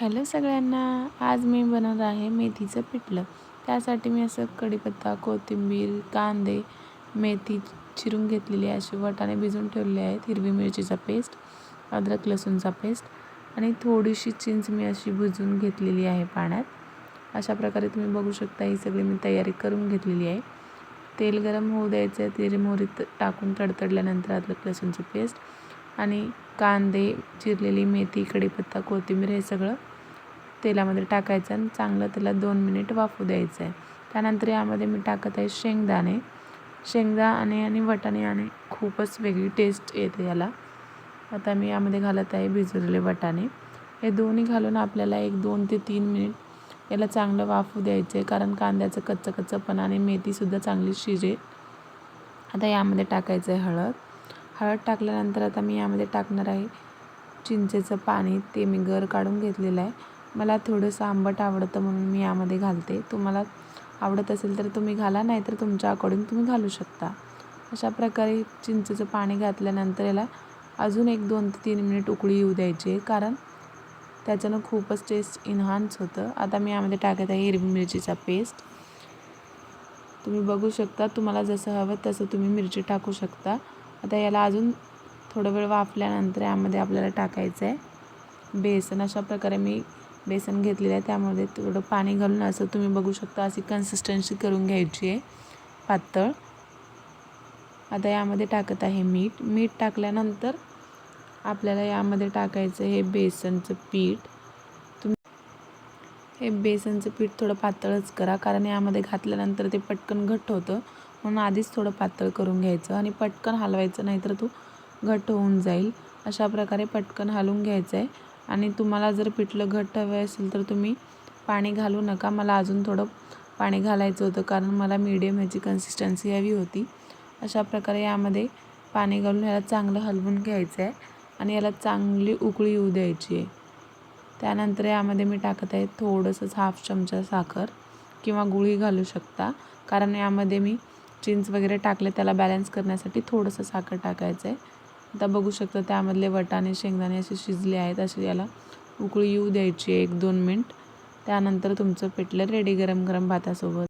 Hello सगळ्यांना आज मी बनवत आहे मेथीचं पिठलं. त्यासाठी मी असं कढीपत्ता कोथिंबीर कांदे मेथी चिरून घेतलेली आहे. अशी भिजून भिजवून ठेवलेले आहेत. हिरवी मिरचीचा पेस्ट अद्रक लसूणचा पेस्ट आणि थोडीशी चिंच मी अशी भिजून घेतलेली आहे पाण्यात. अशा प्रकारे तुम्ही बघू शकता ही सगळी मी तयारी करून घेतलेली आहे. तेल गरम होऊ द्यायचं तेल मोहरीत टाकून तडतडल्यानंतर अद्रक लसूणची पेस्ट आणि कांदे चिरलेली मेथी कढीपत्ता कोथिंबीर हे सगळं तेलामध्ये टाकायचं आणि चांगलं त्याला दोन मिनिट वाफू द्यायचं आहे. त्यानंतर यामध्ये मी टाकत आहे शेंगदाणे. शेंगदाणे आणि वटाणे आणि खूपच वेगळी टेस्ट येते याला. आता मी यामध्ये घालत आहे भिजवलेले वटाणे. हे दोन्ही घालून आपल्याला एक दोन ते तीन मिनिट याला चांगलं वाफू द्यायचं आहे कारण कांद्याचं कच्चं कच्चंपण आणि मेथीसुद्धा चांगली शिजेल. आता यामध्ये टाकायचं आहे हळद. हळद टाकल्यानंतर आता मी यामध्ये टाकणार आहे चिंचेचं पाणी. ते मी गर काढून घेतलेलं आहे. मला थोडंसं आंबट आवडतं म्हणून मी यामध्ये घालते. तुम्हाला आवडत असेल तर तुम्ही घाला नाहीतर तुमच्या अकॉर्डिंग तुम्ही घालू शकता. अशा प्रकारे चिंचेचं पाणी घातल्यानंतर याला अजून एक दोन ते तीन मिनिट उकळी येऊ द्यायची आहे कारण त्याच्यानं खूपच टेस्ट इन्हान्स होतं. आता मी यामध्ये टाकत आहे हिरवी मिरचीचा पेस्ट तुम्ही बघू शकता तुम्हाला जसं हवं तसं तुम्ही मिरची टाकू शकता. आता याला अजून थोडं वेळ वाफल्यानंतर यामध्ये आपल्याला टाकायचं आहे बेसन अशा प्रकारे मी बेसन घेतलेलं आहे. त्यामध्ये थोडं पाणी घालून असं तुम्ही बघू शकता अशी कन्सिस्टन्सी करून घ्यायची आहे. पातळ. आता यामध्ये टाकत आहे मीठ. मीठ टाकल्यानंतर आपल्याला यामध्ये टाकायचं हे बेसनचं पीठ. तुम्ही हे बेसनचं पीठ थोडं पातळच करा. कारण यामध्ये घातल्यानंतर ते पटकन घट्ट होतं. म्हणून आधीच थोडं पातळ करून घ्यायचं आणि पटकन हलवायचं नाही तर तो घट्ट होऊन जाईल. अशा प्रकारे पटकन हलवून घ्यायचं आहे आणि तुम्हाला जर पिठलं घट्ट हवं असेल तर तुम्ही पाणी घालू नका. मला अजून थोडं पाणी घालायचं होतं कारण मला मीडियम ह्याची कन्सिस्टन्सी हवी होती. अशा प्रकारे यामध्ये पाणी घालून याला चांगलं हलवून घ्यायचं आहे आणि याला चांगली उकळी येऊ द्यायची आहे. त्यानंतर यामध्ये मी टाकत आहे थोडंसंच हाफ चमचा साखर किंवा गुळी घालू शकता कारण यामध्ये मी चिंच वगैरे टाकले त्याला बॅलन्स करण्यासाठी थोडंसं साखर टाकायचं आहे आता बघू शकता त्यामधले वटाणे शेंगदाणे असे शिजले आहेत. असे याला उकळी येऊ द्यायची एक दोन मिनट. त्यानंतर तुमचं पिठलं रेडी गरम गरम भातासोबत.